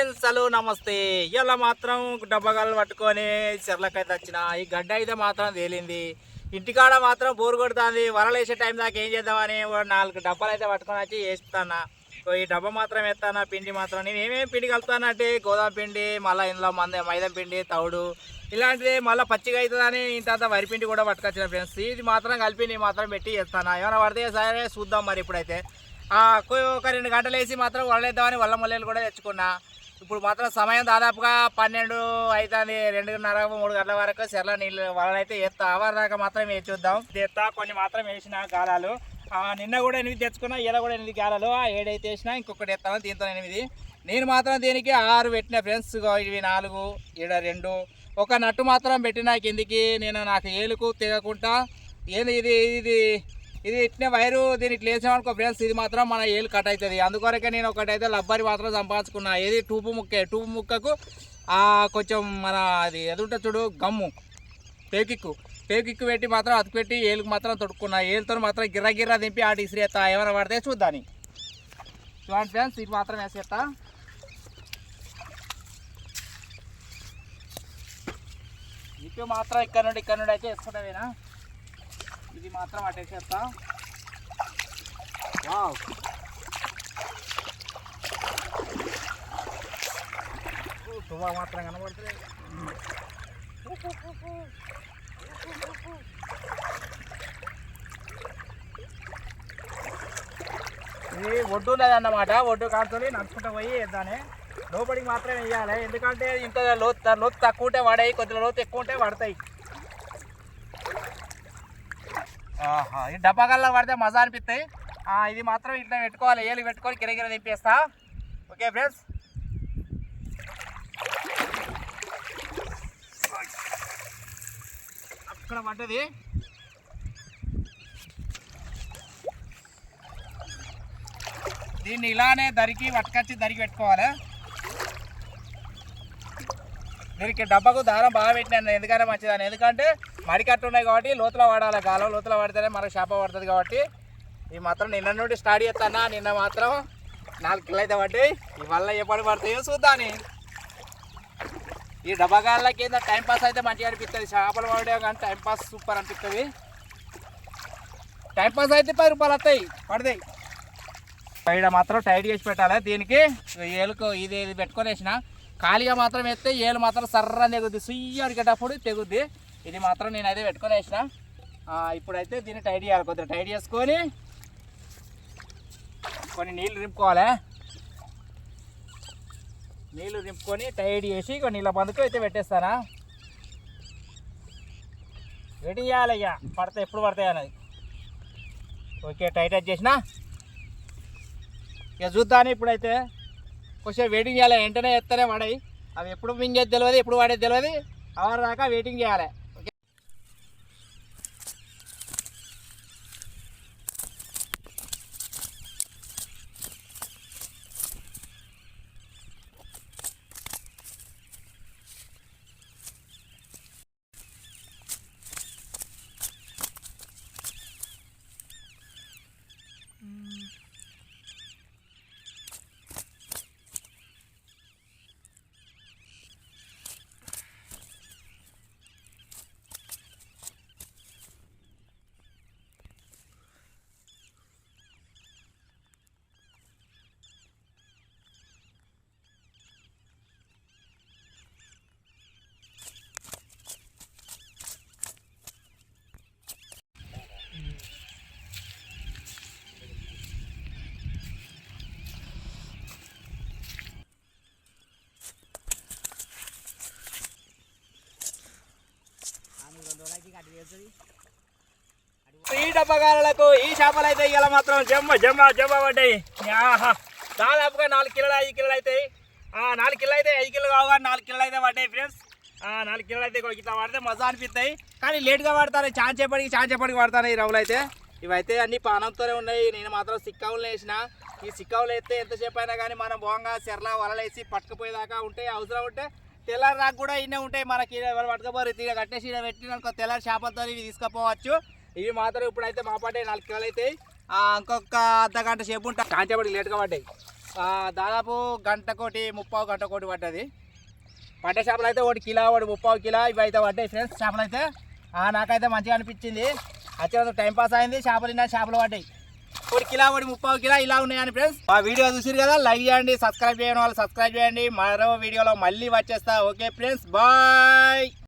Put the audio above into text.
Friends hello నమస్తే. ఇలా మాత్రం డబ్బగాలు పట్టుకొని చెర్లకైతే వచ్చిన. ఈ గడ్డ అయితే మాత్రం తేలింది. ఇంటికాడ మాత్రం బోరు కొడుతుంది. వరలేసే టైం దాకా ఏం చేద్దామని నాలుగు డబ్బాలు అయితే పట్టుకొని వచ్చి వేస్తాను. ఈ డబ్బా మాత్రం వేస్తానా పిండి మాత్రం. నేను ఏమేమి పిండి కలుపుతానంటే గోదామ పిండి మళ్ళీ ఇందులో మంద మైదా పిండి తౌడు ఇలాంటిది మళ్ళీ పచ్చిగా అవుతుందని ఇంత వరి పిండి కూడా పట్టుకొచ్చిన ఫ్రెండ్స్ ఇది మాత్రం కలిపి నేను మాత్రం పెట్టి చేస్తాను. ఏమైనా పడితే సరే చూద్దాం మరి ఇప్పుడైతే. ఒక రెండు గంటలు వేసి మాత్రం వడలేద్దామని వల్ల మల్లెలు కూడా తెచ్చుకున్నా. ఇప్పుడు మాత్రం సమయం దాదాపుగా పన్నెండు అవుతుంది రెండున్నర మూడు గంటల వరకు సెర్ల నీళ్ళు వలనైతే ఎత్తా అవర్ దాకా మాత్రం వేసి చూద్దాం. ఎత్తా కొన్ని మాత్రం వేసిన గాలాలు. నిన్న కూడా ఎనిమిది తెచ్చుకున్నా ఇలా కూడా ఎనిమిది గాలాలు. ఆ ఏడైతే వేసినా ఇంకొకటి ఎత్తాను దీంతో ఎనిమిది. నేను మాత్రం దీనికి ఆరు పెట్టిన ఫ్రెండ్స్ ఇవి నాలుగు ఈడ రెండు. ఒక నట్టు మాత్రం పెట్టిన కిందికి. నేను నాకు ఏలుకు తెగకుండా ఏంది ఇది ఇది ఇది ఇట్నే వైరు దీని ఇట్లా వేసామనుకో ఫ్రెండ్స్ ఇది మాత్రం మన ఏలు కట్ అవుతుంది. అందుకొరకే నేను ఒకటైతే లబ్బరి మాత్రం సంపాదించుకున్నా. ఏది టూపు ముక్కే టూపు ముక్కకు కొంచెం మన అది ఎది చూడు గమ్ము. పేకిక్కు. పేకిక్కు పెట్టి మాత్రం అతుకుపెట్టి ఏలుకు మాత్రం తొడుక్కున్నా. ఏలుతో మాత్రం గిర్ర గిర్ర దింపి ఆటి ఇసిరేస్తా ఏమైనా పడితే చూద్దాని. చూడండి ఫ్రెండ్స్ ఇది మాత్రం వేసేస్తా ఇటు మాత్రం ఇక్కడ నుండి ఇక్కడ నుండి అయితే వేసుకుంటావేనా ఇది మాత్రం అటేసేస్తా వావ్. తువ్వ మాత్రం కనబడుతుంది ఇది ఒడ్డు లేదన్నమాట ఒడ్డు కాడుతుంది నడుచుకుంటూ పోయి వేద్దానే లోపలికి మాత్రమే వేయాలి. ఎందుకంటే ఇంత లోతు లోతు తక్కువ ఉంటే పడాయి కొద్దిగా లోతు ఎక్కువ ఉంటే పడతాయి ఆహా ఈ డబ్బాగల్లో పడితే మజా అనిపిస్తాయి ఇది మాత్రం ఇట్లా పెట్టుకోవాలి ఏలు పెట్టుకొని కిరగిర దింపేస్తా ఓకే ఫ్రెండ్స్ అక్కడ పడ్డది. దీన్ని ఇలానే దరికి పట్టుకొచ్చి దరికి పెట్టుకోవాలి. దీనికి డబ్బాకు దారం బాగా పెట్టినాను ఎందుకంటే మంచిదని. ఎందుకంటే మడికట్టు ఉన్నాయి కాబట్టి లోతులో వాడాలి గాలం. లోతులో వాడితేనే మనకు చేప పడుతుంది కాబట్టి ఈ మాత్రం నిన్న నుండి స్టార్ట్ చేస్తానా నిన్న మాత్రం నాలుగు కిలో అయితే పడ్డాయి. ఇవల్ల పడి పడతాయో చూద్దాని. ఈ డబ్బాగాళ్ళకి కింద టైంపాస్ అయితే మంచిగా అనిపిస్తుంది. చేపలు పడే కానీ టైంపాస్ సూపర్ అనిపిస్తుంది. టైంపాస్ అయితే పది రూపాయలు వస్తాయి. పడతాయి. పైడ మాత్రం టైట్ చేసి పెట్టాలి దీనికి. ఏలుకు ఇది ఇది పెట్టుకొని వేసిన. ఖాళీగా మాత్రం వేస్తే ఏలు మాత్రం సర్రా తెగుద్ది. సుయ్య అడిగేటప్పుడు తెగుద్ది. ఇది మాత్రం నేనైతే పెట్టుకొని వేసిన. ఇప్పుడైతే దీన్ని టైట్ చేయాలి కొద్దిగా టైట్ చేసుకొని కొన్ని నీళ్ళు రింపుకోవాలి. నీళ్ళు రింపుకొని టైట్ చేసి కొన్ని నీళ్ళ బందుకు అయితే పెట్టేస్తానా. రెడీ చేయాలి ఇక. పడతాయి ఎప్పుడు పడతాయి అన్నది. ఓకే టైట్ చేసినా. ఇక చూద్దాను ఇప్పుడైతే కొంచెం వెయిటింగ్ చేయాలి. వెంటనే ఎత్తనే పడాయి. అవి ఎప్పుడు మింగేది తెలియదు ఎప్పుడు పడేది తెలియదు. అవర్ దాకా వెయిటింగ్ చేయాలి ఓకే ఈ డబ్బగాలకు ఈ చేపలు అయితే ఇవాళ మాత్రం జమ్మ జమ్మ జమ్మ పడ్డాయి. ఆహా దాదాపుగా నాలుగు కిలోలు ఐదు కిలోలు అవుతాయి నాలుగు కిలోలు అయితే ఐదు కిలోలు కావు నాలుగు కిలోలు అయితే పడ్డాయి ఫ్రెండ్స్ నాలుగు కిలోలు అయితే ఇట్లా పడితే మజా అనిపిస్తాయి. కానీ లేట్గా పడతారు చాంచేపటికి చాంచేపటికి పడతారు ఈ రవ్వులు అయితే. ఇవైతే అన్ని పానంతోనే ఉన్నాయి. నేను మాత్రం సిక్కావులు వేసిన. ఈ సిక్కావులు అయితే ఎంతసేపు అయినా కానీ మనం భోంగా చెర్ల వలలేసి పట్టుకుపోయేదాకా ఉంటాయి అవసరం ఉంటే తెల్లారి రాకు కూడా ఇన్నే ఉంటాయి మనకి. పట్టుకపోరు. తీగ కట్టేసి ఇలా పెట్టిన తెల్లారి చేపలతో ఇవి తీసుకుపోవచ్చు. ఇవి మాత్రం ఇప్పుడైతే మా పాటే నాలుగు కిలోలు అవుతాయి ఇంకొక అర్ధ గంట సేపు ఉంటాయి కాంచేపటికి లేట్గా పడ్డాయి. దాదాపు గంట కోటి ముప్పావు గంట కోటి పడ్డది. పడ్డ చేపలు అయితే ఒకటి కిలో ఒకటి ముప్పావు కిలో ఇవి అయితే పడ్డాయి ఫ్రెండ్స్. చేపలు అయితే నాకైతే మంచిగా అనిపించింది. వచ్చినందుకు టైం పాస్ అయింది చేపలు తిన్నా చేపలు పడ్డాయి. ఒకటి కిలో ఒకటి ముప్పై కిలో ఇలా ఉన్నాయని ఫ్రెండ్స్ ఆ వీడియో చూసిరు కదా లైక్ చేయండి సబ్స్క్రైబ్ చేయని వాళ్ళు సబ్స్క్రైబ్ చేయండి. మరో వీడియోలో మళ్ళీ వచ్చేస్తా. Okay friends bye